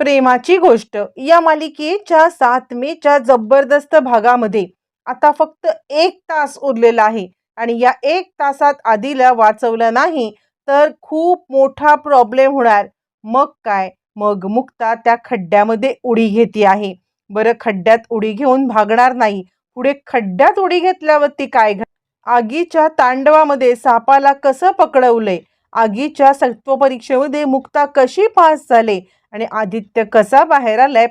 प्रेमाची गोष्ट. या मालिकेच्या सात मेच्या जबरदस्त भागामध्ये आता फक्त एक तास उरलेला आहे आणि या एक तासात आधीला वाचवलं नाही तर खूप मोठा प्रॉब्लेम होणार. मग काय? मग मुक्ता त्या खड्ड्यामध्ये उडी घेते आहे. बरं खड्ड्यात उडी घेऊन भागणार नाही. पुढे खड्ड्यात उडी घेतल्यावरती काय घड आगीच्या तांडवामध्ये सापाला कसं पकडवलंय? आगीच्या सत्वपरीक्षेमध्ये मुक्ता कशी पास झाले? आणि आदित्य कसा बाहेर आलाय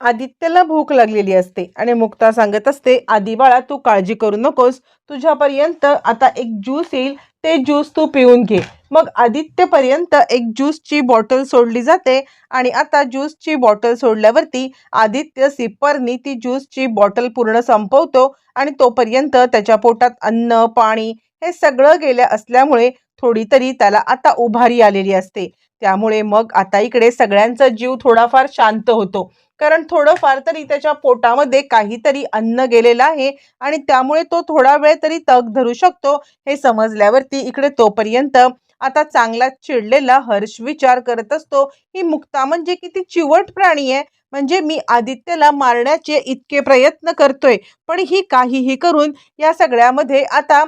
आदित्यला भूक लागलेली असते आणि मुक्ता सांगत असते आधी बाळा तू काळजी करू नकोस. तुझ्यापर्यंत आता एक ज्यूस येईल. ते ज्यूस तू पिऊन घे. मग आदित्यपर्यंत एक ज्यूसची बॉटल सोडली जाते आणि आता ज्यूसची बॉटल सोडल्यावरती आदित्य सिप्परनी ती ज्यूसची बॉटल पूर्ण संपवतो आणि तोपर्यंत त्याच्या पोटात अन्न पाणी हे सगळं गेलं असल्यामुळे थोडी तरी त्याला आता उभारी आलेली असते. त्यामुळे मग आता इकडे सगळ्यांचा जीव थोडाफार शांत होतो. कारण थोडंफार तरी त्याच्या पोटामध्ये काहीतरी अन्न गेलेलं आहे आणि त्यामुळे तो थोडा वेळ तरी तग धरू शकतो. हे समजल्यावरती इकडे तोपर्यंत आता चांगला चिडलेला हर्ष विचार करत असतो ही मुक्ता म्हणजे किती चिवट प्राणी आहे? म्हणजे मी आदित्यला मारण्याचे इतके प्रयत्न करतोय. पण ही काहीही करून या सगळ्यामध्ये आता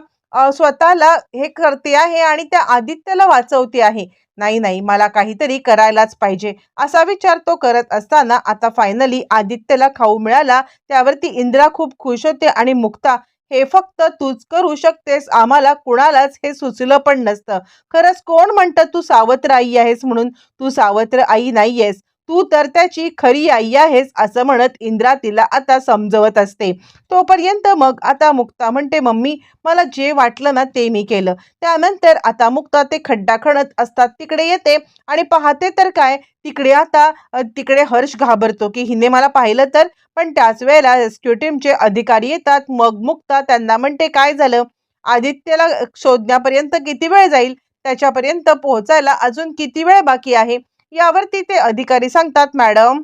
स्वतःला हे करते आहे आणि त्या आदित्यला वाचवते आहे. नाही नाही मला काहीतरी करायलाच पाहिजे. असा विचार तो करत असताना आता फायनली आदित्यला खाऊ मिळाला. त्यावरती इंद्रा खूप खुश होते आणि मुक्ता हे फक्त तूच करू शकतेस. आम्हाला कुणालाच हे सुचलं पण नसतं. खरंच कोण म्हणतं तू सावत्र आई आहेस म्हणून? तू सावत्र आई नाहीयेस. तू तर त्याची खरी आई आहेस असं म्हणत इंद्रा तिला आता समजवत असते. तोपर्यंत मग आता मुक्ता म्हणते मम्मी मला जे वाटलं ना ते मी केलं. त्यानंतर आता मुक्ता ते खड्डा खणत असतात. तिकडे येते आणि पाहते तर काय तिकडे आता तिकडे हर्ष घाबरतो की हिने मला पाहिलं तर. पण त्याच वेळेला रेस्क्यू टीमचे अधिकारी येतात. मग मुक्ता त्यांना म्हणते काय झालं? आदित्यला शोधण्यापर्यंत किती वेळ जाईल? त्याच्यापर्यंत पोहोचायला अजून किती वेळ बाकी आहे? यावरती ते अधिकारी सांगतात मॅडम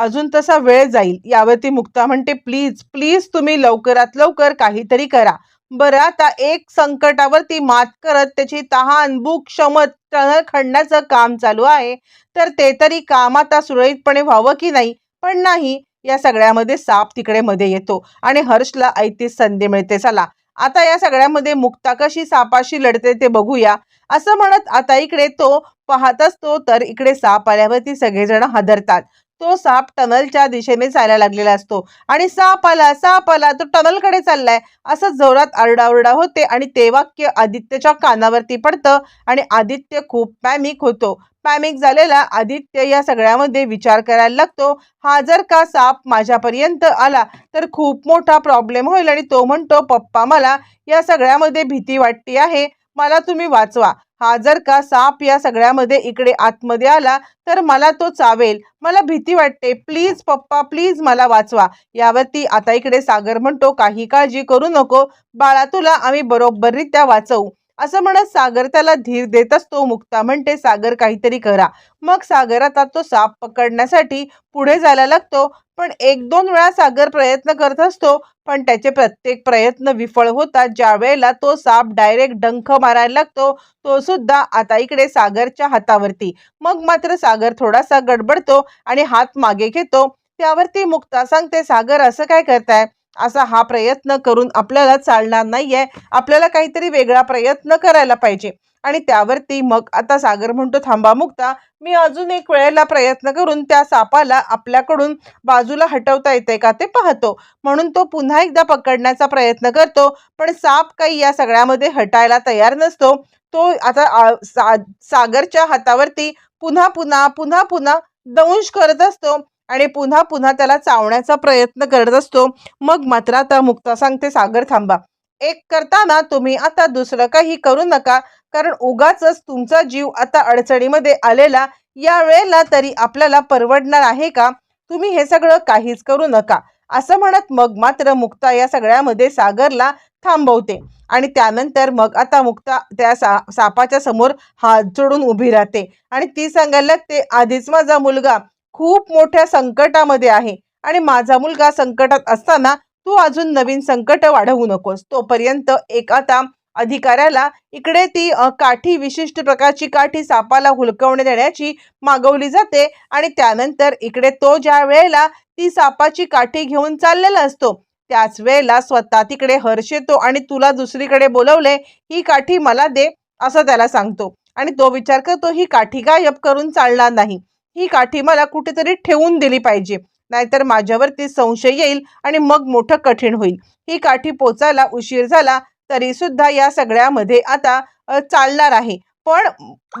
अजून तसा वेळ जाईल. यावरती मुक्ता म्हणते प्लीज प्लीज तुम्ही लवकरात लवकर काहीतरी करा. बरं आता एक संकटावरती मात करत त्याची तहान भूक क्षमत टणल खणण्याचं काम चालू आहे. तर ते तरी काम आता सुरळीतपणे व्हावं की नाही? पण नाही या सगळ्यामध्ये साप तिकडे मध्ये येतो आणि हर्षला ऐतीस संधी मिळते. चला आता या सगळ्यामध्ये मुक्ता कशी सापाशी लढते ते बघूया. असं म्हणत आता इकडे तो पाहत असतो तर इकडे साप आल्यावरती सगळेजण हादरतात. तो साप टनलच्या दिशेने चालायला लागलेला असतो. आणि साप आला साप आला तो टनलकडे चाललाय. असं जोरात आरडाओरडा होते आणि ते वाक्य आदित्यच्या कानावरती पडतं आणि आदित्य खूप पॅमिक होतो. पॅमिक झालेला आदित्य या सगळ्यामध्ये विचार करायला लागतो हा जर का साप माझ्यापर्यंत आला तर खूप मोठा प्रॉब्लेम होईल. आणि तो म्हणतो पप्पा मला या सगळ्यामध्ये भीती वाटते आहे. मला तुम्ही वाचवा. हा जर का साप या सगळ्यामध्ये इकडे आतमध्ये आला तर मला तो चावेल. मला भीती वाटते. प्लीज पप्पा प्लीज मला वाचवा. यावरती आता इकडे सागर म्हणतो काही काळजी करू नको. बाळा तुला आम्ही बरोबररित्या वाचवू. असं म्हणत सागर त्याला धीर देत असतो मुक्ता म्हणते सागर काहीतरी करा. मग सागर आता तो साप पकडण्यासाठी पुढे जायला लागतो पण एक दोन वेळा सागर प्रयत्न करत असतो पण त्याचे प्रत्येक प्रयत्न विफळ होतात. ज्या वेळेला तो साप डायरेक्ट डंख मारायला लागतो तो सुद्धा आता इकडे सागरच्या हातावरती. मग मात्र सागर थोडासा गडबडतो आणि हात मागे घेतो. त्यावरती मुक्ता सांगते सागर असं काय करताय? असा हा प्रयत्न करून आपल्याला चालणार नाहीये. आपल्याला काहीतरी वेगळा प्रयत्न करायला पाहिजे. आणि त्यावरती मग आता सागर म्हणतो थांबा मुक्ता मी अजून एक वेळेला प्रयत्न करून त्या सापाला आपल्याकडून बाजूला हटवता येते का ते पाहतो. म्हणून तो पुन्हा एकदा पकडण्याचा प्रयत्न करतो पण साप काही या सगळ्यामध्ये हटायला तयार नसतो. तो आता आ- सा- सागरच्या हातावरती पुन्हा पुन्हा पुन्हा पुन्हा दंश करत असतो. आणि पुन्हा पुन्हा त्याला चावण्याचा प्रयत्न करत असतो. मग मात्र आता मुक्ता सांगते सागर थांबा. एक करताना तुम्ही आता दुसरं काही करू नका. कारण उगाच तुमचा जीव आता अडचणीमध्ये आलेला या वेळेला तरी आपल्याला परवडणार आहे का? तुम्ही हे सगळं काहीच करू नका. असं म्हणत मग मात्र मुक्ता या सगळ्यामध्ये सागरला थांबवते. आणि त्यानंतर मग आता मुक्ता त्या सा सापाच्या समोर हात जोडून उभी राहते. आणि ती सांगायला लागते आधीच माझा मुलगा खूप मोठ्या संकटामध्ये आहे. आणि माझा मुलगा संकटात असताना तू अजून नवीन संकट वाढवू नकोस. तोपर्यंत एक आता अधिकाऱ्याला इकडे ती काठी विशिष्ट प्रकारची काठी सापाला हुलकवणे देण्याची मागवली जाते आणि त्यानंतर इकडे तो ज्या वेळेला ती सापाची काठी घेऊन चाललेला असतो त्याच वेळेला स्वतः तिकडे हर्ष येतो आणि तुला दुसरीकडे बोलवले ही काठी मला दे असं त्याला सांगतो. आणि तो विचार करतो ही काठी गायब करून चालणार नाही. ही काठी मला कुठेतरी ठेवून दिली पाहिजे. नाहीतर माझ्यावरती संशय येईल आणि मग मोठं कठीण होईल. ही काठी पोचायला उशीर झाला तरी सुद्धा या सगळ्यामध्ये आता चालणार आहे. पण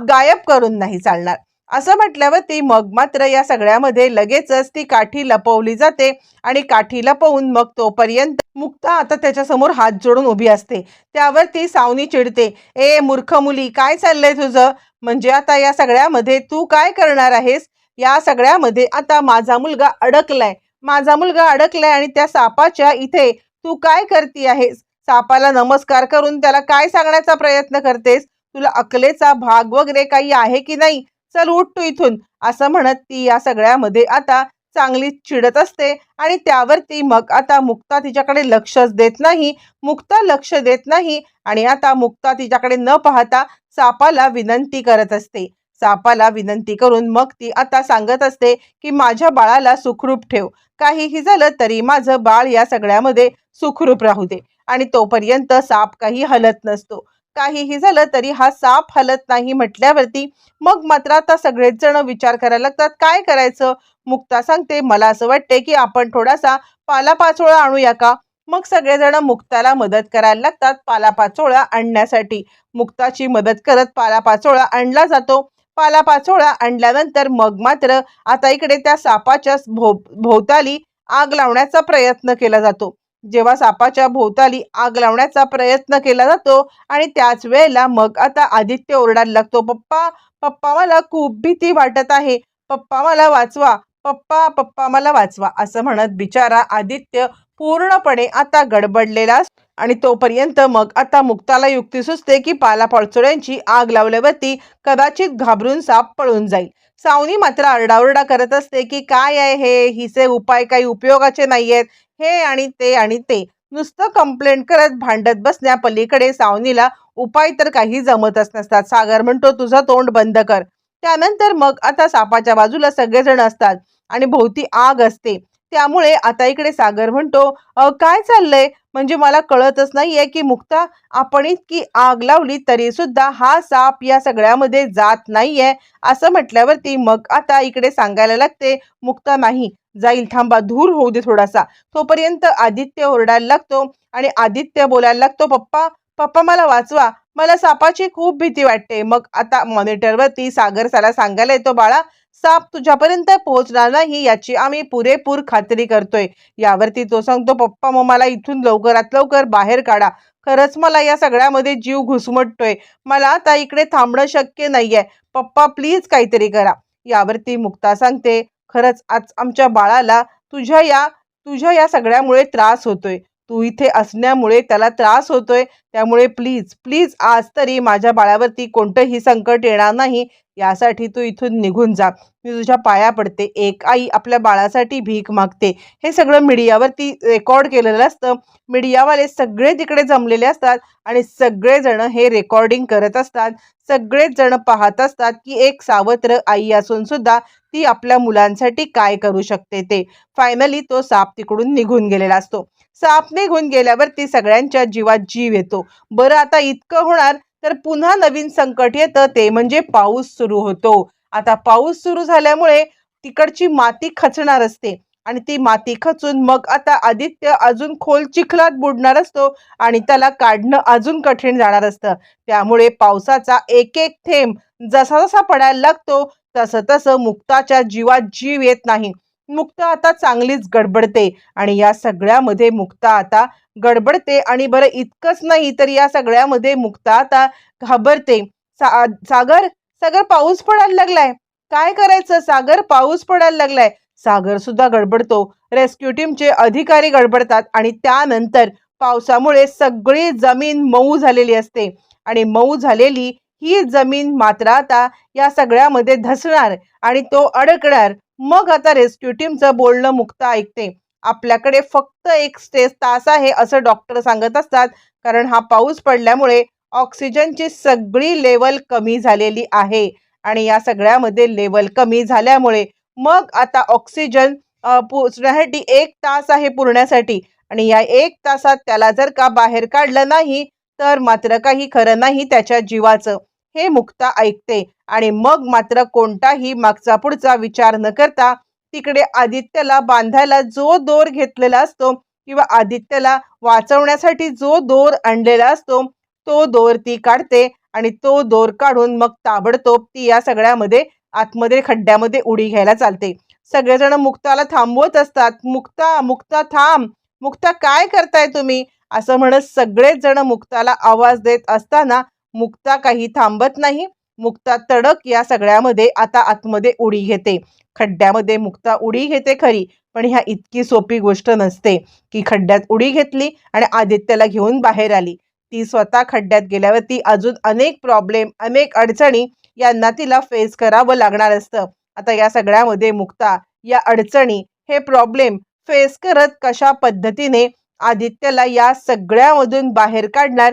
गायब करून नाही चालणार. असं म्हटल्यावरती मग मात्र या सगळ्यामध्ये लगेचच ती काठी लपवली जाते आणि काठी लपवून मग तोपर्यंत मुक्ता आता त्याच्यासमोर हात जोडून उभी असते. त्यावर ती सावनी चिडते. ए मूर्ख मुली काय चाललंय तुझं? म्हणजे आता या सगळ्यामध्ये तू काय करणार आहेस? या सगळ्यामध्ये आता माझा मुलगा अडकलाय. माझा मुलगा अडकलाय आणि त्या सापाच्या इथे तू काय करती आहेस? सापाला नमस्कार करून त्याला काय सांगण्याचा प्रयत्न करतेस? तुला अकलेचा भाग वगैरे काही आहे की नाही? चल उठ तू इथून. असं म्हणत ती या सगळ्यामध्ये आता चांगली चिडत असते आणि त्यावर ती मग आता मुक्ता तिच्याकडे लक्षच देत नाही. मुक्ता लक्ष देत नाही आणि आता मुक्ता तिच्याकडे न पाहता सापाला विनंती करत असते. सापाला विनंती करून मग ती आता सांगत असते की माझ्या बाळाला सुखरूप ठेव. काहीही झालं तरी माझं बाळ या सगळ्यामध्ये सुखरूप राहू दे आणि तोपर्यंत साप काही हलत नसतो. काहीही झालं तरी हा साप हलत नाही म्हटल्यावरती मग मात्र आता सगळेच जण विचार करायला लागतात काय करायचं? मुक्ता सांगते मला असं वाटते की आपण थोडासा पालापाचोळा आणूया का? मग सगळेजण मुक्ताला मदत करायला लागतात पालापाचोळा आणण्यासाठी. मुक्ताची मदत करत पालापाचोळा आणला जातो. पालापाचोळा आणल्यानंतर मग मात्र आता इकडे त्या सापाच्या भोव भोवताली आग लावण्याचा प्रयत्न केला जातो. जेव्हा सापाच्या भोवताली आग लावण्याचा प्रयत्न केला जातो आणि त्याच वेळेला मग आता आदित्य ओरडायला लागतो पप्पा पप्पा मला खूप भीती वाटत आहे. पप्पा मला वाचवा. पप्पा पप्पा मला वाचवा. असं म्हणत बिचारा आदित्य पूर्णपणे आता गडबडलेला आणि तोपर्यंत मग आता मुक्ताला युक्ती सुचते की पालापाचोळ्यांची आग लावल्यावरती कदाचित घाबरून साप पळून जाईल. सावनी मात्र आरडाओरडा करत असते की काय आहे हे? हिचे उपाय काही उपयोगाचे नाहीयेत. हे आणि ते आणि ते. नुसतं कंप्लेंट करत भांडत बसण्या पलीकडे सावनीला उपाय तर काही जमतच नसतात. सागर म्हणतो तुझं तोंड बंद कर. त्यानंतर मग आता सापाच्या बाजूला सगळेजण असतात आणि भोवती आग असते. त्यामुळे आता इकडे सागर म्हणतो काय चाललंय? म्हणजे मला कळतच नाहीये की मुक्ता आपण इतकी आग लावली तरी सुद्धा हा साप या सगळ्यामध्ये जात नाहीये. असं म्हटल्यावरती मग आता इकडे सांगायला लागते मुक्ता नाही जाईल थांबा धूर होऊ दे थोडासा. तोपर्यंत आदित्य ओरडायला लागतो आणि आदित्य बोलायला लागतो पप्पा पप्पा मला वाचवा. मला सापाची खूप भीती वाटते. मग आता मॉनिटरवरती सागर त्याला सांगायला येतो बाळा साप तुझ्यापर्यंत पोहोचणार नाही याची आम्ही पुरेपूर खात्री करतोय. यावरती तो सांगतो पप्पा मग मला इथून लवकरात लवकर बाहेर काढा. खरंच मला या सगळ्यामध्ये जीव घुसमटतोय. मला आता इकडे थांबणं शक्य नाहीये. पप्पा प्लीज काहीतरी करा. यावरती मुक्ता सांगते खरंच आज आमच्या बाळाला तुझ्या या तुझ्या या सगळ्यामुळे त्रास होतोय. तू इथे असण्यामुळे त्याला त्रास होतोय. त्यामुळे प्लीज प्लीज आज तरी माझ्या बाळावरती कोणतंही संकट येणार नाही. यासाठी तू इथून निघून जा. मी तुझ्या पाया पडते. एक आई आपल्या बाळासाठी भीक मागते. हे सगळं मीडियावरती रेकॉर्ड केलेलं असतं. मीडियावाले सगळे तिकडे जमलेले असतात आणि सगळेजण हे रेकॉर्डिंग करत असतात. सगळेच जण पाहत असतात की एक सावत्र आई असून सुद्धा ती आपल्या मुलांसाठी काय करू शकते ते. फायनली तो साप तिकडून निघून गेलेला असतो. साप निघून गेल्यावरती सगळ्यांच्या जीवात जीव येतो. बरं आता इतकं होणार तर पुन्हा नवीन संकट येतं ते म्हणजे पाऊस सुरू होतो. आता पाऊस सुरू झाल्यामुळे तिकडची माती खचणार असते आणि ती माती खचून मग आता आदित्य अजून खोल चिखलात बुडणार असतो आणि त्याला काढणं अजून कठीण जाणार असतं. त्यामुळे पावसाचा एक एक थेंब जसा जसा पडायला लागतो तसं तसं मुक्ताच्या जीवात जीव येत नाही. मुक्ता आता चांगलीच गडबडते. आणि या सगळ्यामध्ये मुक्ता आता गडबडते. आणि बरं इतकंच नाही तर या सगळ्यामध्ये मुक्ता आता घाबरते. सा सागर सागर पाऊस पडायला लागलाय. काय करायचं? सागर पाऊस पडायला लागलाय. सागर सुद्धा गडबडतो. रेस्क्यू टीमचे अधिकारी गडबडतात. आणि त्यानंतर पावसामुळे सगळी जमीन मऊ झालेली असते. आणि मऊ झालेली ही जमीन मात्र आता या सगळ्यामध्ये धसणार. आणि तो अडकणार. मग आता रेस्क्यू टीमचं बोलणं मुक्त ऐकते. आपल्याकडे फक्त एक स्टे तास आहे असं डॉक्टर सांगत असतात. कारण हा पाऊस पडल्यामुळे ऑक्सिजनची सगळी लेवल कमी झालेली आहे. आणि या सगळ्यामध्ये लेवल कमी झाल्यामुळे मग आता ऑक्सिजन पोचण्यासाठी एक तास आहे पुरण्यासाठी. आणि या एक तासात त्याला जर का बाहेर काढलं नाही तर मात्र काही खरं नाही त्याच्या जीवाचं. हे मुक्ता ऐकते. आणि मग मात्र कोणताही मागचा पुढचा विचार न करता तिकडे आदित्यला बांधायला जो दोर घेतलेला असतो किंवा आदित्यला वाचवण्यासाठी जो दोर आणलेला असतो तो दोर ती काढते आणि तो दोर काढून मग ताबडतोब ती या सगळ्यामध्ये आतमध्ये खड्ड्यामध्ये उडी घ्यायला चालते. सगळेजण मुक्ताला थांबवत असतात. मुक्ता मुक्ता थांब. मुक्ता काय करताय तुम्ही? असं म्हणत सगळेच जण मुक्ताला आवाज देत असताना मुक्ता काही थांबत नाही. मुक्ता तडक या सगळ्यामध्ये आता आतमध्ये उडी घेते. खड्ड्यामध्ये मुक्ता उडी घेते खरी पण ह्या इतकी सोपी गोष्ट नसते की खड्ड्यात उडी घेतली आणि आदित्यला घेऊन बाहेर आली. ती स्वतः खड्ड्यात गेल्यावर ती अजून अनेक प्रॉब्लेम अनेक अडचणी यांना तिला फेस करावं लागणार असतं. आता या सगळ्यामध्ये मुक्ता या अडचणी हे प्रॉब्लेम फेस करत कशा पद्धतीने आदित्यला या सगळ्यामधून बाहेर काढणार